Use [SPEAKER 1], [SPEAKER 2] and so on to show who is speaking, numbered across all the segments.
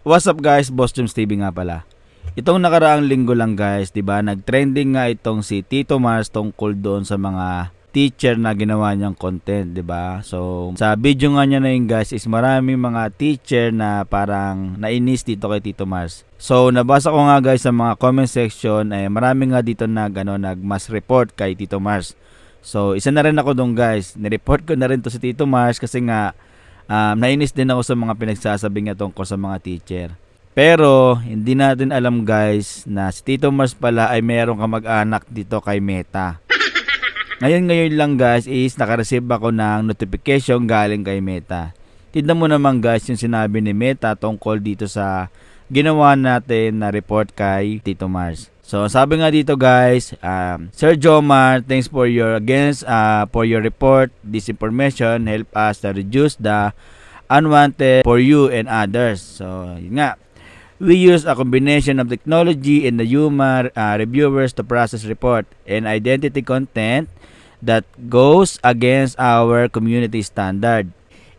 [SPEAKER 1] What's up guys, Boss Joms TV nga pala. Itong nakaraang linggo lang guys, 'di ba? Nag-trending nga itong si Tito Mars tungkol doon sa mga teacher na ginawa niyang content, 'di ba? So, sa video nga niya na yun guys is maraming mga teacher na parang nainis dito kay Tito Mars. So, nabasa ko nga guys sa mga comment section eh marami nga dito nag ano nag mass report kay Tito Mars. So, isa na rin ako doon guys. Ni-report ko na rin to si Tito Mars kasi nga um, nainis din ako sa mga pinagsasabi niya tungkol sa mga teacher. Pero, hindi natin alam guys na si Tito Mars pala ay mayroong kamag-anak dito kay Meta. Ngayon ngayon lang guys is nakareceive ako ng notification galing kay Meta. Tignan mo naman guys yung sinabi ni Meta tungkol dito sa ginawa natin na report kay Tito Mars. So sabi nga dito guys, um, Sir Jomar, thanks for your against uh, for your report. This information help us to reduce the unwanted for you and others. So yun nga, We use a combination of technology and the human uh, reviewers to process report and identity content that goes against our community standard.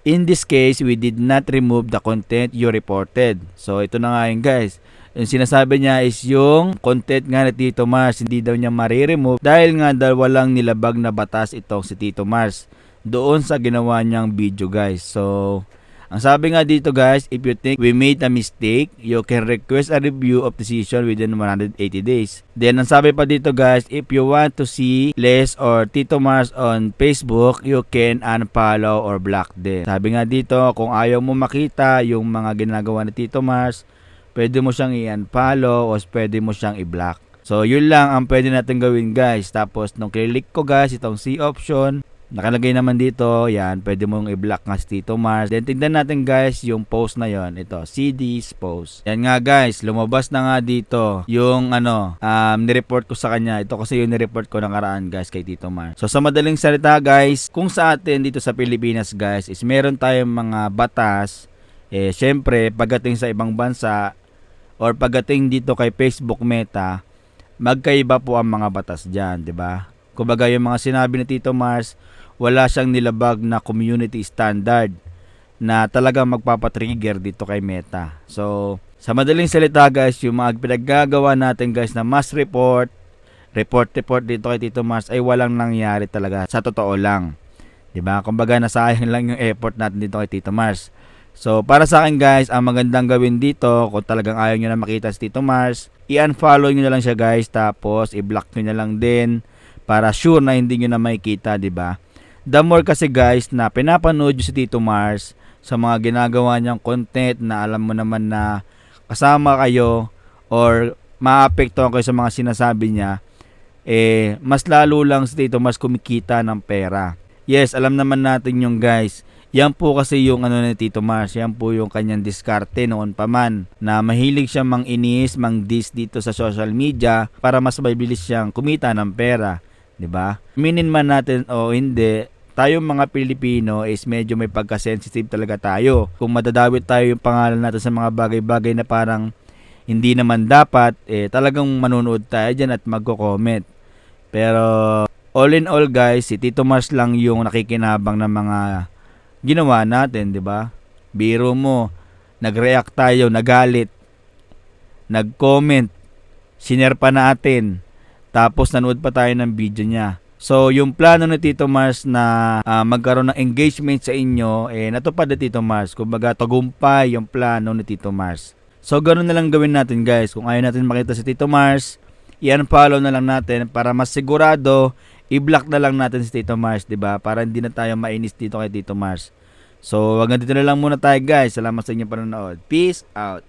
[SPEAKER 1] In this case, we did not remove the content you reported. So ito na nga yun guys. Yung sinasabi niya is yung content nga ni Tito Mars, hindi daw niya mariremove dahil nga daw walang nilabag na batas itong si Tito Mars doon sa ginawa niyang video guys. So, ang sabi nga dito guys, if you think we made a mistake, you can request a review of decision within 180 days. Then ang sabi pa dito guys, if you want to see Les or Tito Mars on Facebook, you can unfollow or block them. Sabi nga dito, kung ayaw mo makita yung mga ginagawa ni Tito Mars, pwede mo siyang i-unfollow o pwede mo siyang i-block. So yun lang ang pwede natin gawin guys. Tapos nung click ko guys itong C option, Nakalagay naman dito, yan, pwede mong i-block nga si Tito Mars. Then tignan natin guys yung post na yon ito, CD's post. Yan nga guys, lumabas na nga dito yung ano, um, nireport ko sa kanya. Ito kasi yung nireport ko ng karaan guys kay Tito Mars. So sa madaling salita guys, kung sa atin dito sa Pilipinas guys, is meron tayong mga batas, eh syempre pagdating sa ibang bansa, or pagdating dito kay Facebook Meta, magkaiba po ang mga batas dyan, di ba? Kumbaga yung mga sinabi ni Tito Mars, wala siyang nilabag na community standard na talagang magpapatrigger dito kay Meta. So, sa madaling salita guys, yung mga pinaggagawa natin guys na mass report, report report dito kay Tito Mars ay walang nangyari talaga sa totoo lang. 'Di ba? Kumbaga nasayang lang yung effort natin dito kay Tito Mars. So, para sa akin guys, ang magandang gawin dito, kung talagang ayaw nyo na makita si Tito Mars, i-unfollow nyo na lang siya guys, tapos i-block nyo na lang din para sure na hindi nyo na makikita, 'di ba? The more kasi guys na pinapanood nyo si Tito Mars sa mga ginagawa niyang content na alam mo naman na kasama kayo or maapektuhan kayo sa mga sinasabi niya, eh, mas lalo lang si Tito Mars kumikita ng pera. Yes, alam naman natin yung guys. Yan po kasi yung ano ni Tito Mars, yan po yung kanyang diskarte noon pa man na mahilig siya mang inis, mang dis dito sa social media para mas mabilis siyang kumita ng pera. 'di ba? Minin man natin o hindi, tayong mga Pilipino is medyo may pagka-sensitive talaga tayo. Kung madadawit tayo yung pangalan natin sa mga bagay-bagay na parang hindi naman dapat, eh talagang manonood tayo dyan at magko-comment. Pero all in all guys, si Tito Mars lang yung nakikinabang ng mga ginawa natin, 'di ba? Biro mo, nag-react tayo, nagalit, nag-comment, sinare pa natin, tapos nanood pa tayo ng video niya. So, yung plano ni Tito Mars na ah, magkaroon ng engagement sa inyo, eh, natupad na Tito Mars. Kumbaga, tagumpay yung plano ni Tito Mars. So, ganun na lang gawin natin guys. Kung ayaw natin makita si Tito Mars, i-unfollow na lang natin para mas sigurado, i-block na lang natin si Tito Mars, 'di ba? Para hindi na tayo mainis dito kay Tito Mars. So, hanggang dito na lang muna tayo guys. Salamat sa inyong panonood. Peace out.